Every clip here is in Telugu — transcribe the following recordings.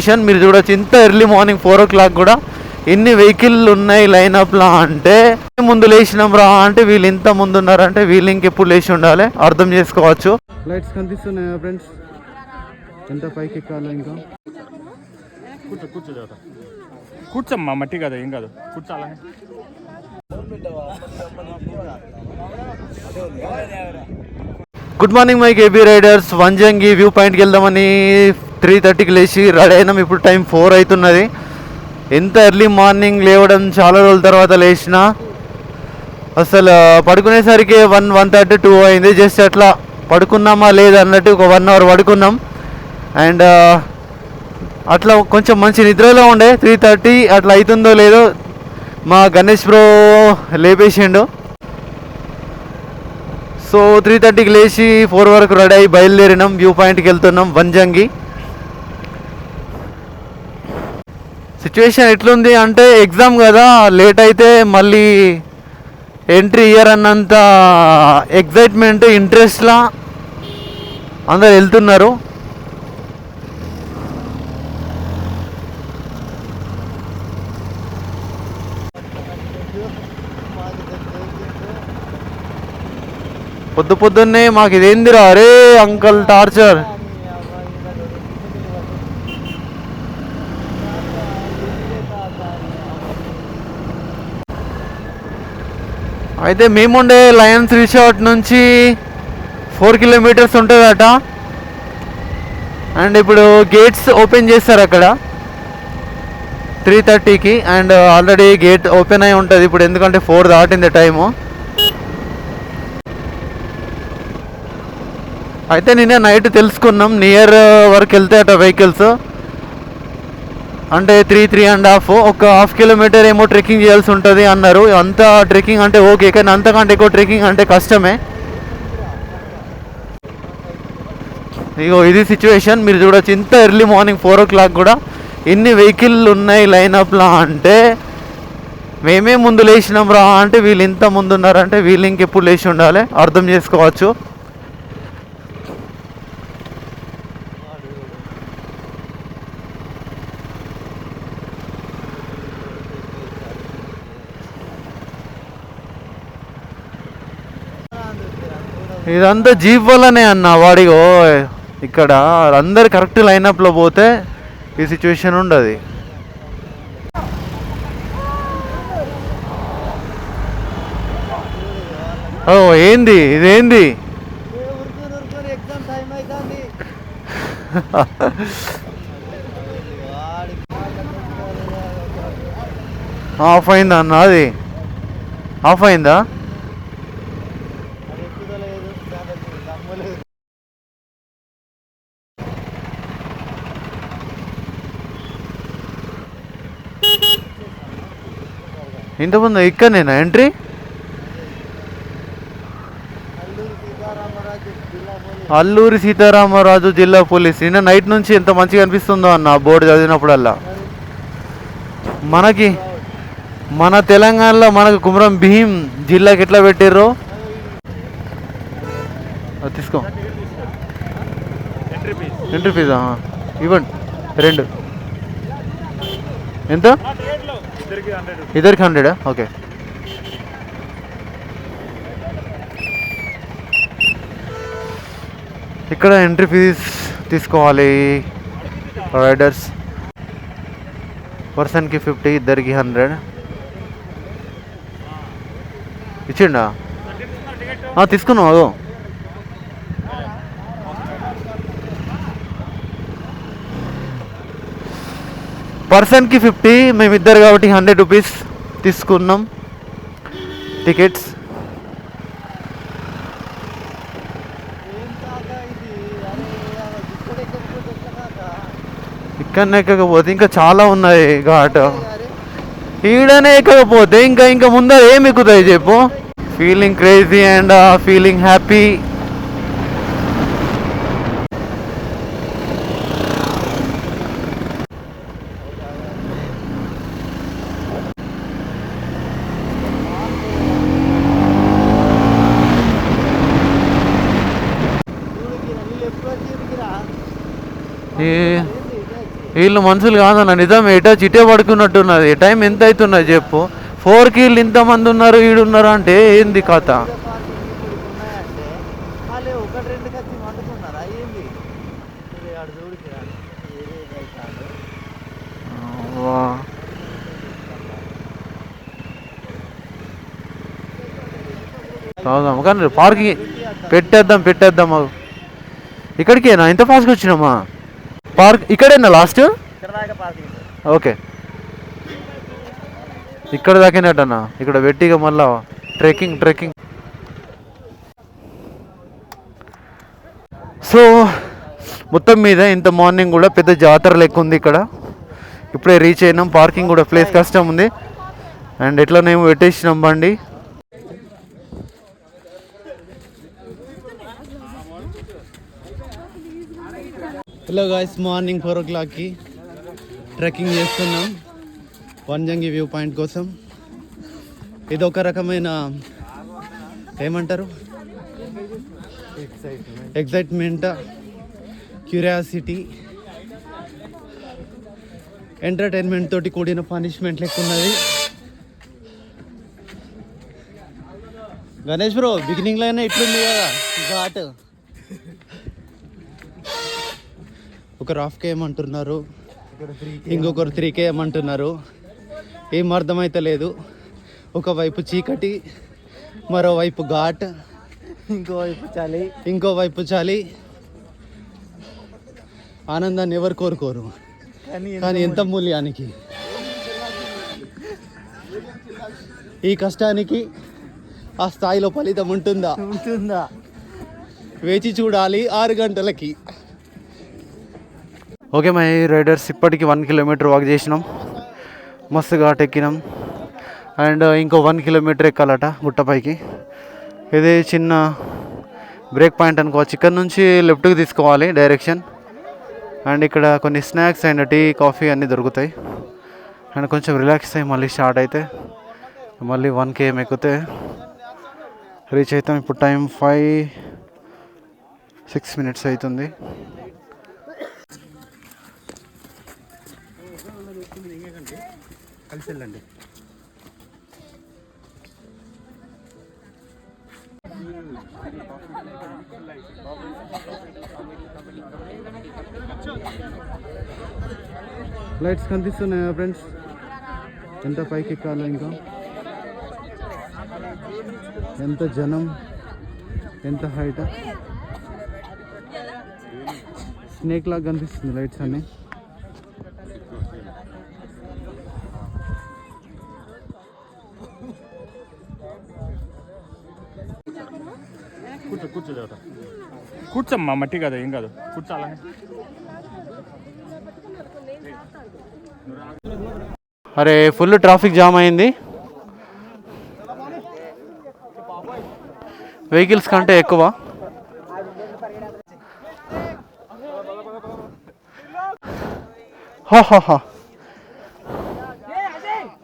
స్టేషన్. మీరు చూడొచ్చు ఇంత early morning four o'clock కూడా ఎన్ని వెహికల్ ఉన్నాయి లైనప్లా అంటే ముందు లేచినాం రా అంటే వీళ్ళు ఇంత ముందు ఉన్నారంటే వీళ్ళు ఇంకెప్పుడు లేచి ఉండాలి? అర్థం చేసుకోవచ్చు. లైట్స్ కనిపిస్తున్నాయా ఫ్రెండ్స్ ఎంత పైకి ఎక్కాలి ఇంకా? కూర్చో కూర్చో కూర్చోమ్మా మట్టి కదా ఏం కాదు. కూర్చోాలని good morning my KB riders Vanjangi view పాయింట్కి వెళ్దామని త్రీ థర్టీకి లేచి రెడీ అయినాం. ఇప్పుడు టైం ఫోర్ అవుతున్నది. ఎంత ఎర్లీ మార్నింగ్ లేవడం చాలా రోజుల తర్వాత లేచిన. అసలు పడుకునేసరికి వన్ వన్ థర్టీ టూ అయింది. జస్ట్ అట్లా పడుకున్నామా లేదా అన్నట్టు ఒక వన్ అవర్ పడుకున్నాం. అండ్ అట్లా కొంచెం మంచి నిద్రలో ఉండే. త్రీ థర్టీ అట్లా అవుతుందో లేదో మా గణేష్ బ్రో లేపేసిండు. సో త్రీ థర్టీకి లేచి ఫోర్ వరకు రెడీ అయ్యి బయలుదేరినాం. వ్యూ పాయింట్కి వెళ్తున్నాం. వంజంగి సిచ్యువేషన్ ఎట్లుంది అంటే ఎగ్జామ్ కదా లేట్ అయితే మళ్ళీ ఎంట్రీ ఇయర్ అన్నంత ఎగ్జైట్మెంట్ ఇంట్రెస్ట్లా అందరు వెళ్తున్నారు. పొద్దు పొద్దున్నే మాకు ఇదేందిరా? అరే అంకల్ టార్చర్. అయితే మేముండే లయన్స్ రిసార్ట్ నుంచి ఫోర్ కిలోమీటర్స్ ఉంటుందట. అండ్ ఇప్పుడు గేట్స్ ఓపెన్ చేస్తారు అక్కడ. త్రీ థర్టీకి అండ్ ఆల్రెడీ గేట్ ఓపెన్ అయి ఉంటుంది. ఇప్పుడు ఎందుకంటే ఫోర్ దాటింది టైము. అయితే నేనే నైట్ తెలుసుకున్నాం. నియర్ వరకు వెళ్తే అట వెహికల్స్. అంటే త్రీ త్రీ అండ్ హాఫ్ ఒక హాఫ్ కిలోమీటర్ ఏమో ట్రెక్కింగ్ చేయాల్సి ఉంటుంది అన్నారు. అంత ట్రెక్కింగ్ అంటే ఓకే కానీ అంతకంటే ఎక్కువ ట్రెక్కింగ్ అంటే కష్టమే. ఇగో ఇది సిచ్యువేషన్ మీరు చూడొచ్చు ఇంత early morning four o'clock కూడా ఎన్ని వెహికల్ ఉన్నాయి లైనప్లా అంటే మేమే ముందు లేచినాం రా అంటే వీళ్ళు ఇంత ముందు ఉన్నారంటే వీళ్ళు ఇంకెప్పుడు లేచి ఉండాలి? అర్థం చేసుకోవచ్చు. ఇదంతా జీప్ వల్లనే అన్న వాడిగో ఇక్కడ అందరు కరెక్ట్ లైనప్లో పోతే ఈ సిచ్యువేషన్ ఉండదు. ఓ ఏంది? ఇదేంది? ఆఫ్ అయిందా అన్న అది? ఆఫ్ అయిందా? ఇంతకుముందు ఇక్కడనేనా? ఎంట్రీ అల్లూరి సీతారామరాజు జిల్లా పోలీస్. నిన్న నైట్ నుంచి ఎంత మంచిగా అనిపిస్తుందో అన్న బోర్డు చదివినప్పుడల్లా. మనకి మన తెలంగాణలో మనకు కుమరం భీం జిల్లాకి ఎట్లా పెట్టారో తీసుకో. ఎంట్రీ ఫీజా ఇవ్వండి. రెండు. ఎంత? ఇద్దరికి హండ్రెడ్ ఓకే. ఇక్కడ ఎంట్రీ ఫీజ్ తీసుకోవాలి. రైడర్స్ పర్సన్కి ఫిఫ్టీ ఇద్దరికి హండ్రెడ్ ఇచ్చిండా? ఆ, తీసుకున్నాం అదో. పర్సన్కి ఫిఫ్టీ మేమిద్దరు కాబట్టి హండ్రెడ్ రూపీస్ తీసుకున్నాం టికెట్స్. ఇక్కడనే ఎక్కకపోతే ఇంకా చాలా ఉన్నాయి ఘాట్ ఈడనే ఎక్కకపోతే ఇంకా ఇంకా ముందర ఏం ఎక్కుతాయి చెప్పు? Feeling crazy and feeling happy ఏ వీళ్ళు మనుషులు కాదన్న నిజం ఎటా చిట్టే పడుకున్నట్టున్నది. టైం ఎంత అవుతున్నది చెప్పు. ఫోర్కి వీళ్ళు ఇంతమంది ఉన్నారు వీడు ఉన్నారు అంటే ఏంది కథ? కానీ పార్కింగ్ పెట్టేద్దాం పెట్టేద్దాం. ఇక్కడికేనా? ఇంత ఫాస్ట్గా వచ్చినామా? పార్క్ ఇక్కడేనా లాస్ట్? ఇక్కడ దాకా పార్కింగ్ ఓకే. ఇక్కడ దాకేనట్టన్నా ఇక్కడ పెట్టిగా మళ్ళా ట్రెక్కింగ్ ట్రెక్కింగ్. సో మొత్తం మీద ఇంత మార్నింగ్ కూడా పెద్ద జాతర లెక్క ఉంది ఇక్కడ. ఇప్పుడే రీచ్ అయినాం. పార్కింగ్ కూడా ప్లేస్ కష్టం ఉంది. అండ్ ఎట్లనేమో పెట్టేసినాం బండి. హలో గాయస్ మార్నింగ్ ఫోర్ ఓ క్లాక్కి ట్రెక్కింగ్ చేస్తున్నాం. వంజంగి వ్యూ పాయింట్ కోసం. ఇది ఒక రకమైన ఏమంటారు? ఎగ్జైట్మెంట్ క్యూరియాసిటీ ఎంటర్టైన్మెంట్ తోటి కూడిన పనిష్మెంట్ లెక్క ఉన్నది గణేష్ బ్రో బిగినింగ్లో అయినా ఇట్లుంది కదా ఘాట్. ఒకరు హాఫ్ కే ఏమంటున్నారు. ఇంకొకరు త్రీ కే ఏమంటున్నారు. ఏం అర్థమైతే లేదు. ఒకవైపు చీకటి మరోవైపు ఘాట్ ఇంకోవైపు చలి. ఇంకోవైపు చలి. ఆనందాన్ని ఎవరు కోరుకోరు. కానీ కానీ ఎంత మూల్యానికి? ఈ కష్టానికి ఆ స్థాయిలో ఫలితం ఉంటుందా? ఉంటుందా? వేచి చూడాలి ఆరు గంటలకి. ఓకే మై రైడర్స్ ఇప్పటికి వన్ కిలోమీటర్ వాక్ చేసినాం. మస్తు ఘాట్ ఎక్కినాం. అండ్ ఇంకో వన్ కిలోమీటర్ ఎక్కాలట గుట్టపైకి ఇది చిన్న బ్రేక్ పాయింట్ అనుకోవచ్చు ఇక్కడ నుంచి లెఫ్ట్కి తీసుకోవాలి డైరెక్షన్ అండ్ ఇక్కడ కొన్ని స్నాక్స్ అండ్ టీ కాఫీ అన్నీ దొరుకుతాయి. అండ్ కొంచెం రిలాక్స్ అయ్యి మళ్ళీ స్టార్ట్ అయితే మళ్ళీ వన్ కేఎం ఎక్కితే రీచ్ అవుతాం. ఇప్పుడు టైం ఫైవ్ సిక్స్ మినిట్స్ అవుతుంది. కలిసి వెళ్ళండి. లైట్స్ కనిపిస్తున్నాయా ఫ్రెండ్స్ ఎంత పైకి ఎక్కాలో ఇంకా? ఎంత జనం? ఎంత హైట్ స్నేక్ లాగా కనిపిస్తుంది లైట్స్ అన్నీ. కూర్చో కూర్చో దేవత కూర్చోమ్మా మట్టి కదా ఏం కాదు. కూర్చోాలని అరే ఫుల్ ట్రాఫిక్ జామ్ అయింది. వెహికల్స్ కంటే ఎక్కువ.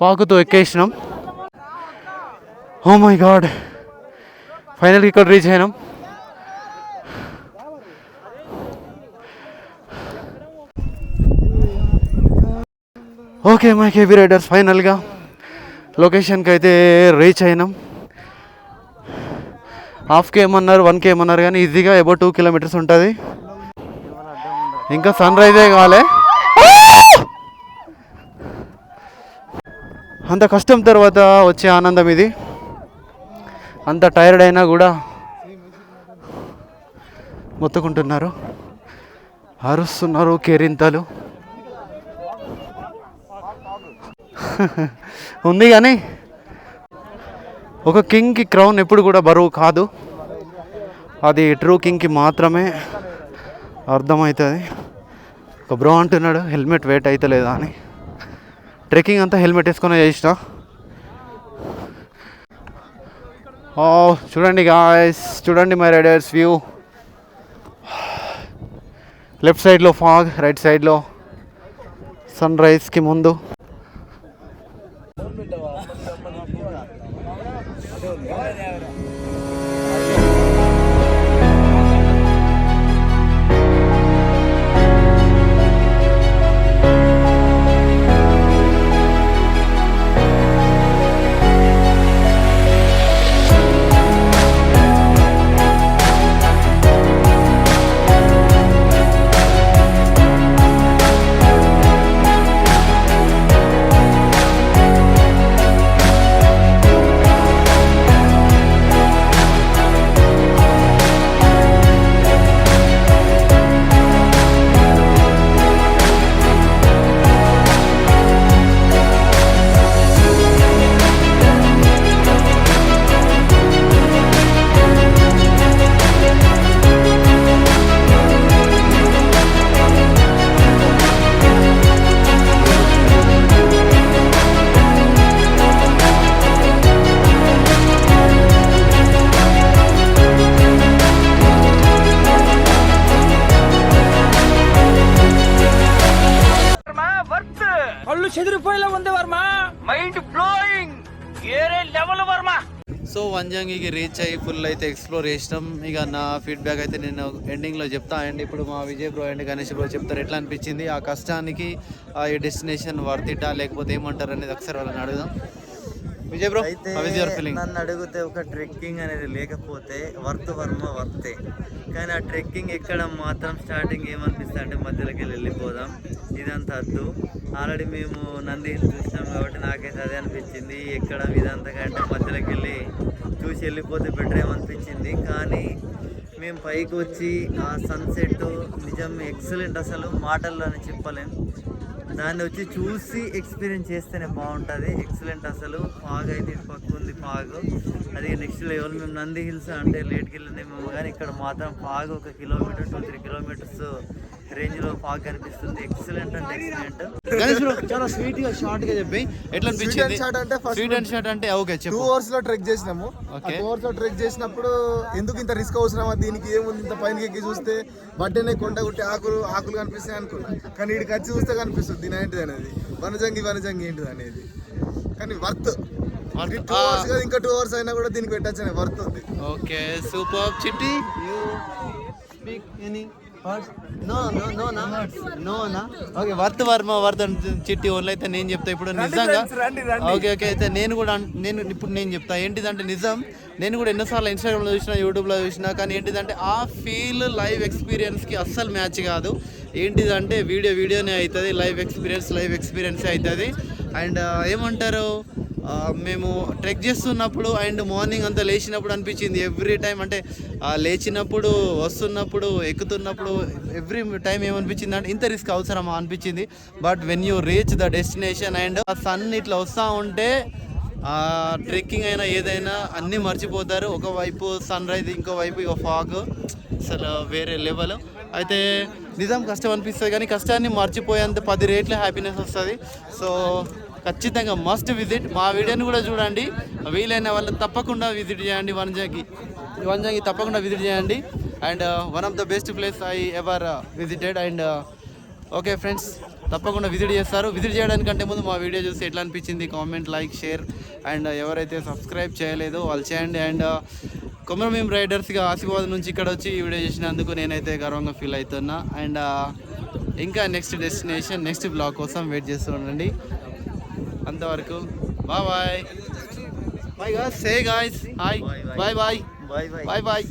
పాకుతూ ఎక్కేసినాం. ఓ మై గాడ్ ఫైనల్ ఇక్కడ రీచ్ అయినాం. ఓకే మై కేబీ రైడర్స్ ఫైనల్గా లొకేషన్కి అయితే రీచ్ అయినాం. హాఫ్ కే ఏమన్నారు వన్ కేమన్నారు కానీ ఈజీగా ఎబో టూ కిలోమీటర్స్ ఉంటుంది. ఇంకా సన్ రైజే కావాలి అంత కష్టం తర్వాత వచ్చే ఆనందం ఇది. అంత టైర్డ్ అయినా కూడా మొత్తుకుంటున్నారు. అరుస్తున్నారు కేరింతలు. ఉంది కానీ ఒక కింగ్కి క్రౌన్ ఎప్పుడు కూడా బరువు కాదు. అది ట్రూ కింగ్కి మాత్రమే అర్థమవుతుంది. ఒక బ్రో అంటున్నాడు హెల్మెట్ వెయిట్ అయితే లేదా అని. ట్రెక్కింగ్ అంతా హెల్మెట్ వేసుకొని చేసిన ఓ చూడండి గాయస్ చూడండి మై రైడర్స్ వ్యూ లెఫ్ట్ సైడ్లో ఫాగ్ రైట్ సైడ్లో సన్ రైజ్కి ముందు. చెదిరిపోయేలా ఉంది వర్మ. మైండ్ బ్లోయింగ్ ఏరే లెవెల్ వర్మ. సో వంజంగికి రీచ్ అయ్యి ఫుల్ అయితే ఎక్స్ప్లోర్ చేసినాం. ఇక నా ఫీడ్బ్యాక్ అయితే నేను ఎండింగ్లో చెప్తా. అండ్ ఇప్పుడు మా Vijay bro and Ganesh bro చెప్తారు ఎట్లా అనిపించింది? ఆ కష్టానికి ఆ ఈ డెస్టినేషన్ వర్తిటా లేకపోతే ఏమంటారు అనేది ఒకసారి వాళ్ళని అడుగుదాం. విజయ్ బ్రో అయితే నన్ను అడిగితే ఒక ట్రెక్కింగ్ అనేది లేకపోతే వర్త్ వర్మ వర్తే. కానీ ఆ ట్రెక్కింగ్ ఎక్కడం మాత్రం స్టార్టింగ్ ఏమనిపిస్తుంది అంటే మధ్యలోకి వెళ్ళి వెళ్ళిపోదాం. ఇదంతా వద్దు. ఆల్రెడీ మేము నంది చూసినాం కాబట్టి నాకైతే అదే అనిపించింది. ఎక్కడం ఇదంతా కంటే మధ్యలోకి వెళ్ళి చూసి వెళ్ళిపోతే బెటర్ ఏమనిపించింది. కానీ మేము పైకి వచ్చి ఆ సన్సెట్ నిజం ఎక్సలెంట్ అసలు మాటల్లోనే చెప్పలేం. దాన్ని వచ్చి చూసి ఎక్స్పీరియన్స్ చేస్తేనే బాగుంటుంది. ఎక్సలెంట్ అసలు. ఫాగ్ అయితే ఇటు పక్క ఉంది ఫాగ్ అది నెక్స్ట్ లెవెల్ మేము నంది హిల్స్ అంటే లేట్కి వెళ్ళిందేమో కానీ ఇక్కడ మాత్రం ఫాగ్ ఒక కిలోమీటర్ టూ త్రీ కిలోమీటర్స్ రేంజ్లో ఫాగ్ కనిపిస్తుంది. ఎక్సలెంట్ అంటే ఎక్సలెంట్ గణేష్ బ్రో చాలా స్వీట్గా షార్ట్గా చెప్పి ఎట్లా అనిపించింది? short అంటే స్వీట్ అండ్ షార్ట్ అంటే ఓకే టూ చెప్పు. అవర్స్లో ట్రెక్ చేసినాము. Okay. టూ అవర్స్లో ట్రెక్ చేసినప్పుడు ఎందుకు ఇంత రిస్క్ అవసరమా? దీనికి ఏముంది? ఇంత పైన ఎక్కి చూస్తే బట్టనే కొండ కొట్టి ఆకులు ఆకులు కనిపిస్తాయి అనుకున్నా. కానీ ఇక్కడికి వచ్చి చూస్తే కనిపిస్తుంది దీని ఏంటిది అనేది. వనజంగి వనజంగి ఏంటిది అనేది. కానీ వర్త్. టూ అవర్స్ కదా ఇంకా టూ అవర్స్ అయినా కూడా దీనికి పెట్టచ్చు వర్త్ ఉంది. Okay super. Chitti? You speak any no no no నా నో నా okay worth Varma worth Chitti only అయితే నేను చెప్తా. ఇప్పుడు నిజంగా ఓకే ఓకే అయితే నేను కూడా నేను ఇప్పుడు నేను చెప్తా. ఏంటిదంటే నిజం నేను కూడా ఎన్నోసార్లు ఇన్స్టాగ్రామ్లో చూసినా యూట్యూబ్లో చూసినా కానీ ఏంటిదంటే ఆ ఫీల్ లైవ్ ఎక్స్పీరియన్స్కి అస్సలు మ్యాచ్ కాదు. ఏంటిదంటే వీడియో వీడియోనే అవుతుంది లైవ్ ఎక్స్పీరియన్స్ లైవ్ ఎక్స్పీరియన్స్ అవుతుంది అండ్ ఏమంటారు? మేము ట్రెక్ చేస్తున్నప్పుడు అండ్ మార్నింగ్ అంతా లేచినప్పుడు అనిపించింది. ఎవ్రీ టైం అంటే లేచినప్పుడు వస్తున్నప్పుడు ఎక్కుతున్నప్పుడు ఎవ్రీ టైం ఏమనిపించింది అంటే ఇంత రిస్క్ అవసరమా అనిపించింది. But when you reach the destination and ఆ సన్ ఇట్లా వస్తూ ఉంటే ట్రెక్కింగ్ అయినా ఏదైనా అన్నీ మర్చిపోతారు. ఒకవైపు సన్ రైజ్ ఇంకో వైపు ఇక ఫాగ్ అసలు వేరే లెవెల్ అయితే నిజం కష్టం అనిపిస్తుంది కానీ కష్టాన్ని మర్చిపోయేంత పది రేట్ల హ్యాపీనెస్ వస్తుంది. సో ఖచ్చితంగా మస్ట్ విజిట్ మా వీడియోని కూడా చూడండి. వీలైన వాళ్ళు తప్పకుండా విజిట్ చేయండి వనజాకి. వనజాకి తప్పకుండా విజిట్ చేయండి. And one of the best place I ever visited and okay friends తప్పకుండా విజిట్ చేస్తారు. విజిట్ చేయడానికంటే ముందు మా వీడియో చూసి ఎట్లా అనిపించింది? కామెంట్ లైక్ షేర్ అండ్ ఎవరైతే సబ్స్క్రైబ్ చేయలేదో వాళ్ళు చేయండి. అండ్ uh, కొమరమీం రైడర్స్గా ఆసిఫాబాద్ నుంచి ఇక్కడ వచ్చి ఈ వీడియో చేసినందుకు నేనైతే గర్వంగా ఫీల్ అవుతున్నా. అండ్ uh, ఇంకా నెక్స్ట్ డెస్టినేషన్ నెక్స్ట్ బ్లాగ్ కోసం వెయిట్ చేస్తూ ఉండండి. అంతవరకు. Bye bye bye guy say guys hi bye bye bye bye bye bye